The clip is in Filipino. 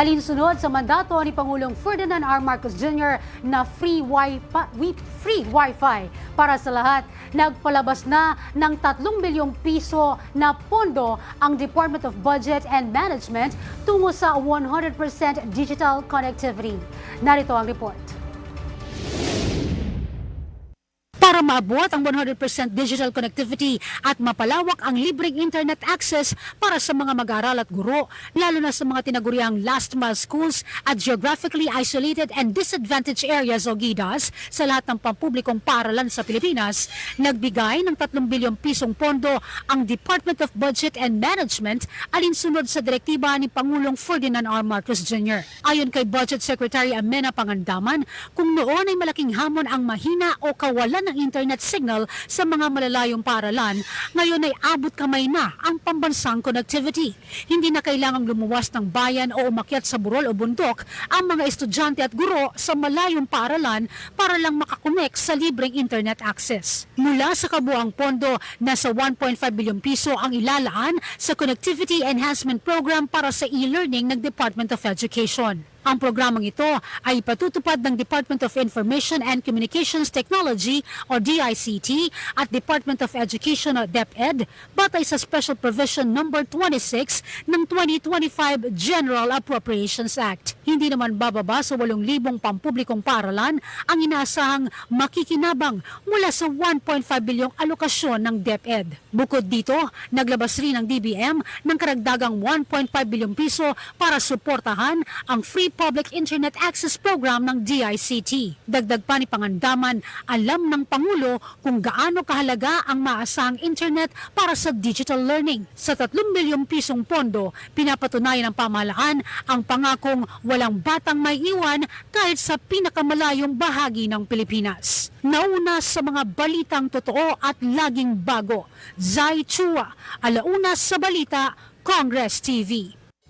Alinsunod sa mandato ni Pangulong Ferdinand R. Marcos Jr. na free Wi-Fi, free Wi-Fi para sa lahat, nagpalabas na ng 3 bilyong piso na pondo ang Department of Budget and Management tungo sa 100% digital connectivity. Narito ang report. Para maabot ang 100% digital connectivity at mapalawak ang libreng internet access para sa mga mag-aaral at guro, lalo na sa mga tinaguriang last mile schools at geographically isolated and disadvantaged areas o GIDAS sa lahat ng pampublikong paaralan sa Pilipinas, nagbigay ng 3 bilyong pisong pondo ang Department of Budget and Management alinsunod sa direktiba ni Pangulong Ferdinand R. Marcos Jr. Ayon kay Budget Secretary Amena Pangandaman, kung noon ay malaking hamon ang mahina o kawalan ng internet signal sa mga malalayong paaralan, ngayon ay abot kamay na ang pambansang connectivity. Hindi na kailangang lumuwas ng bayan o umakyat sa burol o bundok ang mga estudyante at guro sa malayong paaralan para lang makakonek sa libreng internet access. Mula sa kabuang pondo, nasa 1.5 bilyong piso ang ilalaan sa Connectivity Enhancement Program para sa e-learning ng Department of Education. Ang programang ito ay patutupad ng Department of Information and Communications Technology o DICT at Department of Education o DepEd batay sa Special Provision Number 26 ng 2025 General Appropriations Act. Hindi naman bababa sa 8,000 pampublikong paaralan ang inaasahang makikinabang mula sa 1.5 bilyong alokasyon ng DepEd. Bukod dito, naglabas rin ang DBM ng karagdagang 1.5 bilyong piso para suportahan ang Free Public Internet Access Program ng DICT. Dagdag pa ni Pangandaman, alam ng Pangulo kung gaano kahalaga ang maasahang internet para sa digital learning. Sa 3 bilyong pisong pondo, pinapatunayan ng pamahalaan ang pangakong walang batang may iwan kahit sa pinakamalayong bahagi ng Pilipinas. Nauna sa mga balitang totoo at laging bago, Zai Chua, Alauna sa Balita, Congress TV.